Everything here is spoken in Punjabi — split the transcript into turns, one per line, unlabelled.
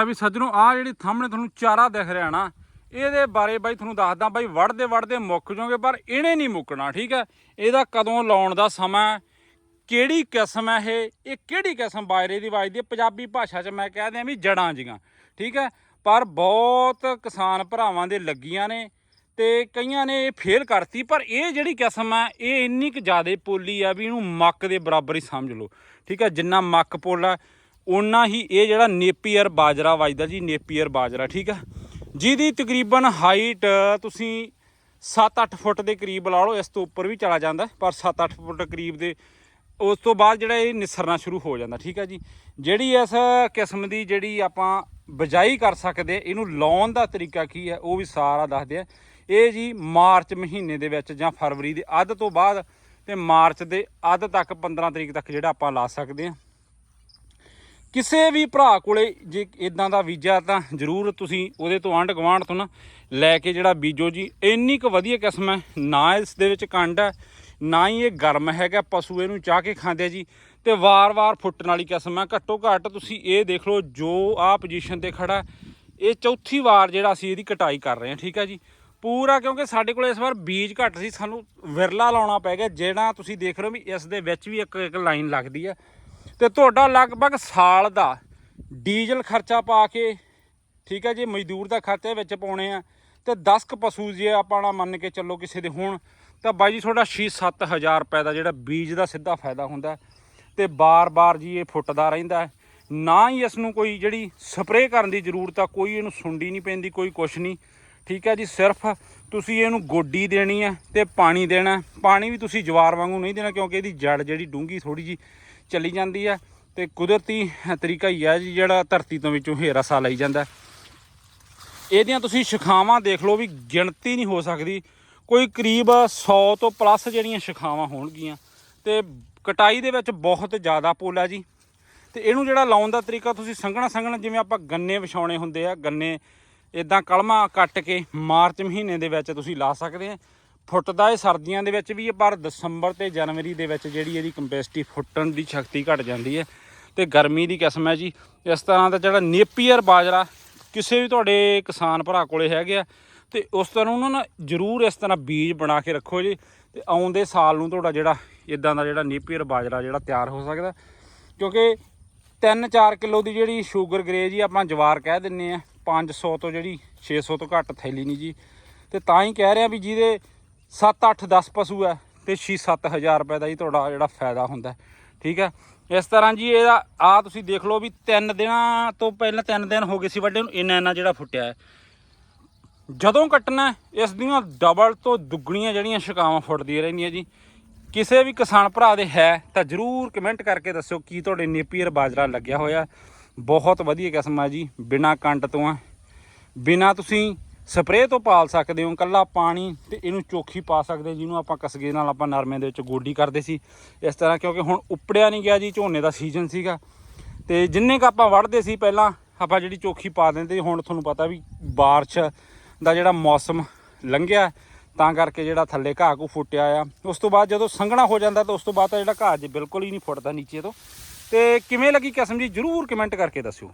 ਆ ਵੀ ਸੱਜਣੋ, ਆ ਜਿਹੜੀ ਸਾਹਮਣੇ ਤੁਹਾਨੂੰ ਚਾਰਾ ਦਿਖ ਰਿਹਾ ਨਾ, ਇਹਦੇ ਬਾਰੇ ਬਾਈ ਤੁਹਾਨੂੰ ਦੱਸਦਾ ਬਾਈ ਵੜਦੇ ਵੜਦੇ ਮੁੱਕ ਜਾਓਗੇ, ਪਰ ਇਹਨੇ ਨਹੀਂ ਮੁੱਕਣਾ, ਠੀਕ ਹੈ? ਇਹਦਾ ਕਦੋਂ ਲਾਉਣ ਦਾ ਸਮਾਂ ਕਿਹੜੀ ਕਿਸਮ ਹੈ ਇਹ? ਇਹ ਕਿਹੜੀ ਕਿਸਮ ਬਾਜਰੇ ਦੀ ਵਾਜਦੀ ਹੈ ਪੰਜਾਬੀ ਭਾਸ਼ਾ 'ਚ ਮੈਂ ਕਹਿ ਦਿਆਂ ਵੀ ਜੜਾਂ ਜੀਆਂ, ਠੀਕ ਹੈ? ਪਰ ਬਹੁਤ ਕਿਸਾਨ ਭਰਾਵਾਂ ਦੇ ਲੱਗੀਆਂ ਨੇ ਤੇ ਕਈਆਂ ਨੇ ਇਹ ਫੇਲ ਕਰਤੀ, ਪਰ ਇਹ ਜਿਹੜੀ ਕਿਸਮ ਹੈ, ਇਹ ਇੰਨੀ ਕੁ ਜ਼ਿਆਦਾ ਪੋਲੀ ਆ ਵੀ ਇਹਨੂੰ ਮੱਕ ਦੇ ਬਰਾਬਰ ਹੀ ਸਮਝ ਲਓ, ਠੀਕ ਹੈ? ਜਿੰਨਾ ਮੱਕ ਪੋਲਾ ਓਨਾ ਹੀ ਇਹ ਜਿਹੜਾ ਨੇਪੀਅਰ ਬਾਜਰਾ ਵੱਜਦਾ ਜੀ, ਨੇਪੀਅਰ ਬਾਜਰਾ, ਠੀਕ ਆ? ਜਿਹਦੀ ਤਕਰੀਬਨ ਹਾਈਟ ਤੁਸੀਂ 7-8 ਫੁੱਟ ਦੇ ਕਰੀਬ ਲਾ ਲਓ, ਇਸ ਤੋਂ ਉੱਪਰ ਵੀ ਚਲਾ ਜਾਂਦਾ, ਪਰ 7-8 ਫੁੱਟ ਕਰੀਬ ਦੇ, ਉਸ ਤੋਂ ਬਾਅਦ ਜਿਹੜਾ ਇਹ ਨਿਸਰਨਾ ਸ਼ੁਰੂ ਹੋ ਜਾਂਦਾ, ਠੀਕ ਆ ਜੀ? ਜਿਹੜੀ ਇਸ ਕਿਸਮ ਦੀ ਜਿਹੜੀ ਆਪਾਂ ਬਜਾਈ ਕਰ ਸਕਦੇ ਇਹਨੂੰ ਲਾਉਣ ਦਾ ਤਰੀਕਾ ਕੀ ਹੈ ਉਹ ਵੀ ਸਾਰਾ ਦੱਸਦੇ ਆ। ਇਹ ਜੀ ਮਾਰਚ ਮਹੀਨੇ ਦੇ ਵਿੱਚ ਜਾਂ ਫਰਵਰੀ ਦੇ ਅੱਧ ਤੋਂ ਬਾਅਦ ਤੇ ਮਾਰਚ ਦੇ ਅੱਧ ਤੱਕ 15 ਤਰੀਕ ਤੱਕ ਜਿਹੜਾ ਆਪਾਂ ਲਾ ਸਕਦੇ ਆ। ਕਿਸੇ ਵੀ ਭਰਾ ਕੋਲੇ ਜੇ ਇਦਾਂ ਦਾ ਬੀਜਾ ਤਾਂ ਜ਼ਰੂਰ ਤੁਸੀਂ ਉਹਦੇ ਤੋਂ ਆਂਢ ਗੁਆਂਢ ਤੋਂ ਨਾ ਲੈ ਕੇ ਜਿਹੜਾ ਬੀਜੋ ਜੀ, ਇੰਨੀ ਕੁ ਵਧੀਆ ਕਿਸਮ ਹੈ, ਨਾ ਇਸ ਦੇ ਵਿੱਚ ਕੰਡ ਹੈ, ਨਾ ਹੀ ਇਹ ਗਰਮ ਹੈਗਾ, ਪਸ਼ੂ ਇਹਨੂੰ ਚਾਹ ਕੇ ਖਾਂਦੇ ਜੀ, ਤੇ ਵਾਰ-ਵਾਰ ਫੁੱਟਣ ਵਾਲੀ ਕਿਸਮ ਹੈ। ਘੱਟੋ ਘੱਟ ਤੁਸੀਂ ਇਹ ਦੇਖ ਲਓ, ਜੋ ਆ ਪੋਜੀਸ਼ਨ ਤੇ ਖੜਾ ਇਹ ਚੌਥੀ ਵਾਰ ਜਿਹੜਾ ਅਸੀਂ ਇਹਦੀ ਕਟਾਈ ਕਰ ਰਹੇ ਹਾਂ, ਠੀਕ ਹੈ ਜੀ? ਪੂਰਾ ਕਿਉਂਕਿ ਸਾਡੇ ਕੋਲ ਇਸ ਵਾਰ ਬੀਜ ਘੱਟ ਸੀ, ਸਾਨੂੰ ਵਿਰਲਾ ਲਾਉਣਾ ਪੈ ਗਿਆ, ਜਿਹੜਾ ਤੁਸੀਂ ਦੇਖ ਰਹੇ ਹੋ ਵੀ ਇਸ ਦੇ ਵਿੱਚ ਵੀ ਇੱਕ ਇੱਕ ਲਾਈਨ ਲੱਗਦੀ ਹੈ। ਤੇ ਤੁਹਾਡਾ ਲਗਭਗ ਸਾਲ ਦਾ ਡੀਜ਼ਲ ਖਰਚਾ ਪਾ ਕੇ, ਠੀਕ ਹੈ ਜੀ, ਮਜ਼ਦੂਰ ਦਾ ਖਰਚਾ ਵਿੱਚ ਪਾਉਣੇ ਆ। ਤੇ 10 ਕ ਪਸ਼ੂ ਜੇ ਆਪਾਂ ਨਾ ਮੰਨ ਕੇ ਚੱਲੋ ਕਿਸੇ ਦੇ ਹੋਣ, ਤਾਂ ਬਾਈ ਜੀ ਤੁਹਾਡਾ 6-7000 ਰੁਪਏ ਦਾ ਜਿਹੜਾ ਬੀਜ ਦਾ ਸਿੱਧਾ ਫਾਇਦਾ ਹੁੰਦਾ। ਤੇ ਬਾਰ-ਬਾਰ ਜੀ ਇਹ ਫੁੱਟਦਾ ਰਹਿੰਦਾ ਨਾ ਹੀ ਇਸ ਨੂੰ ਕੋਈ ਜਿਹੜੀ ਸਪਰੇਅ ਕਰਨ ਦੀ ਜ਼ਰੂਰਤ ਆ, ਕੋਈ ਇਹਨੂੰ ਸੁੰਡੀ ਨਹੀਂ ਪੈਂਦੀ, ਕੋਈ ਕੁਛ ਨਹੀਂ। ਠੀਕ ਹੈ ਜੀ, ਸਿਰਫ ਤੁਸੀਂ ਇਹਨੂੰ ਗੋਡੀ ਦੇਣੀ ਹੈ ਤੇ ਪਾਣੀ ਦੇਣਾ ਪਾਣੀ ਵੀ ਤੁਸੀਂ ਜਵਾਰ ਵਾਂਗੂ ਨਹੀਂ ਦੇਣਾ, ਕਿਉਂਕਿ ਇਹਦੀ ਜੜ ਜਿਹੜੀ ਡੂੰਗੀ ਥੋੜੀ ਜੀ ਚਲੀ ਜਾਂਦੀ ਆ ਤੇ ਕੁਦਰਤੀ ਤਰੀਕਾ ਹੀ ਆ ਜੀ ਜਿਹੜਾ ਧਰਤੀ ਤੋਂ ਵਿੱਚੋਂ ਹੇਰਾ ਰਸਾ ਲਈ ਜਾਂਦਾ। ਇਹਦੀਆਂ ਤੁਸੀਂ ਸ਼ਿਖਾਵਾਂ ਦੇਖ ਲਓ ਵੀ ਗਿਣਤੀ ਨਹੀਂ ਹੋ ਸਕਦੀ। ਕੋਈ ਕਰੀਬ 100 ਤੋਂ ਪਲੱਸ ਜਿਹੜੀਆਂ ਸ਼ਿਖਾਵਾਂ ਹੋਣਗੀਆਂ ਤੇ ਕਟਾਈ ਦੇ ਵਿੱਚ ਬਹੁਤ ਜ਼ਿਆਦਾ ਪੋਲਾ ਜੀ। ਤੇ ਇਹਨੂੰ ਜਿਹੜਾ ਲਾਉਣ ਦਾ ਤਰੀਕਾ ਤੁਸੀਂ ਸੰਘਣਾ ਸੰਘਣਾ ਜਿਵੇਂ ਆਪਾਂ ਗੰਨੇ ਵਿਛਾਉਣੇ ਹੁੰਦੇ ਆ, ਗੰਨੇ ਇਦਾਂ ਕਲਮਾ ਕੱਟ ਕੇ ਮਾਰਚ ਮਹੀਨੇ ਦੇ ਵਿੱਚ ਤੁਸੀਂ ਲਾ ਸਕਦੇ ਆ। ਫੁੱਟਦਾ ਇਹ ਸਰਦੀਆਂ ਦੇ ਵਿੱਚ ਵੀ ਹੈ ਪਰ ਦਸੰਬਰ ਤੇ ਜਨਵਰੀ ਦੇ ਵਿੱਚ ਜਿਹੜੀ ਇਹਦੀ ਕੰਪੈਸਿਟੀ ਫੁੱਟਣ ਦੀ ਸ਼ਕਤੀ ਘਟ ਜਾਂਦੀ ਹੈ ਤੇ ਗਰਮੀ ਦੀ ਕਿਸਮ ਹੈ ਜੀ। ਇਸ ਤਰ੍ਹਾਂ ਦਾ ਜਿਹੜਾ ਨੇਪੀਅਰ ਬਾਜਰਾ ਕਿਸੇ ਵੀ ਤੁਹਾਡੇ ਕਿਸਾਨ ਭਰਾ ਕੋਲੇ ਹੈਗੇ ਆ, ਤੇ ਉਸ ਤਰ੍ਹਾਂ ਉਹਨਾਂ ਨਾਲ ਜ਼ਰੂਰ ਇਸ ਤਰ੍ਹਾਂ ਬੀਜ ਬਣਾ ਕੇ ਰੱਖੋ ਜੀ, ਤੇ ਆਉਂਦੇ ਸਾਲ ਨੂੰ ਤੁਹਾਡਾ ਜਿਹੜਾ ਇਦਾਂ ਦਾ ਜਿਹੜਾ ਨੇਪੀਅਰ ਬਾਜਰਾ ਜਿਹੜਾ ਤਿਆਰ ਹੋ ਸਕਦਾ। ਕਿਉਂਕਿ 3-4 ਕਿਲੋ ਦੀ ਜਿਹੜੀ ਸ਼ੂਗਰ ਗ੍ਰੇ ਜੀ ਆਪਾਂ ਜਵਾਰ ਕਹਿ ਦਿੰਨੇ ਆ 500 ਤੋਂ ਜਿਹੜੀ 600 ਤੋਂ ਘੱਟ ਥੈਲੀ ਨਹੀਂ ਜੀ। ਤੇ ਤਾਂ ਹੀ ਕਹਿ ਰਿਹਾ ਵੀ ਜਿਹਦੇ 7-8-10 ਪਸ਼ੂ ਹੈ ਤੇ 6-7000 ਰੁਪਏ ਦਾ ਹੀ ਤੁਹਾਡਾ ਜਿਹੜਾ ਫਾਇਦਾ ਹੁੰਦਾ ਠੀਕ ਹੈ? ਇਸ ਤਰ੍ਹਾਂ ਜੀ ਇਹਦਾ ਆ ਤੁਸੀਂ ਦੇਖ ਲਓ ਵੀ 3 ਦਿਨਾਂ ਤੋਂ ਪਹਿਲਾਂ 3 ਦਿਨ ਹੋ ਗਏ ਸੀ, ਵੱਡੇ ਨੂੰ ਇੰਨਾ ਇੰਨਾ ਜਿਹੜਾ ਫੁੱਟਿਆ ਹੈ। ਜਦੋਂ ਕੱਟਣਾ ਇਸ ਦੀਆਂ ਡਬਲ ਤੋਂ ਦੁੱਗਣੀਆਂ ਜਿਹੜੀਆਂ ਸ਼ਿਕਾਵਾਂ ਫੁੱਟਦੀਆਂ ਰਹਿੰਦੀਆਂ ਜੀ। ਕਿਸੇ ਵੀ ਕਿਸਾਨ ਭਰਾ ਦੇ ਹੈ ਤਾਂ ਜਰੂਰ ਕਮੈਂਟ ਕਰਕੇ ਦੱਸਿਓ ਕੀ ਤੁਹਾਡੇ ਨੇਪੀਅਰ ਬਾਜਰਾ ਲੱਗਿਆ ਹੋਇਆ। ਬਹੁਤ ਵਧੀਆ ਕਿਸਮ ਆ ਜੀ, ਬਿਨਾ ਕੰਡ ਤੋਂ ਆ। ਬਿਨਾ ਤੁਸੀਂ ਸਪਰੇਅ ਤੋਂ ਪਾਲ ਸਕਦੇ ਹੋ ਕੱਲਾ ਪਾਣੀ ਤੇ ਇਹਨੂੰ ਚੋਖੀ ਪਾ ਸਕਦੇ ਜਿਹਨੂੰ ਆਪਾਂ ਕਸਗੇ ਨਾਲ ਆਪਾਂ ਨਰਮੇ ਦੇ ਵਿੱਚ ਗੋਡੀ ਕਰਦੇ ਸੀ ਇਸ ਤਰ੍ਹਾਂ ਕਿਉਂਕਿ ਹੁਣ ਉੱਪੜਿਆ ਨਹੀਂ ਗਿਆ ਜੀ ਝੋਨੇ ਦਾ ਸੀਜ਼ਨ ਸੀਗਾ ਤੇ ਜਿੰਨੇ ਕ ਆਪਾਂ ਵੜਦੇ ਸੀ ਪਹਿਲਾਂ ਆਪਾਂ ਜਿਹੜੀ ਚੋਖੀ ਪਾ ਦਿੰਦੇ ਸੀ, ਹੁਣ ਤੁਹਾਨੂੰ ਪਤਾ ਵੀ بارش ਦਾ ਜਿਹੜਾ ਮੌਸਮ ਲੰਘਿਆ ਤਾਂ ਕਰਕੇ ਜਿਹੜਾ ਥੱਲੇ ਘਾਹ ਕੋ ਫੁੱਟਿਆ ਆ ਉਸ ਤੋਂ ਬਾਅਦ ਜਦੋਂ ਸੰਘਣਾ ਹੋ ਜਾਂਦਾ ਤਾਂ ਉਸ ਤੋਂ ਬਾਅਦ ਤਾਂ ਜਿਹੜਾ ਘਾਹ ਜੀ ਬਿਲਕੁਲ ਹੀ ਨਹੀਂ ਫੁੱਟਦਾ ਨੀਚੇ ਤੋਂ ਤੇ ਕਿਵੇਂ ਲੱਗੀ ਕਿਸਮ ਜੀ ਜਰੂਰ ਕਮੈਂਟ ਕਰਕੇ ਦੱਸਿਓ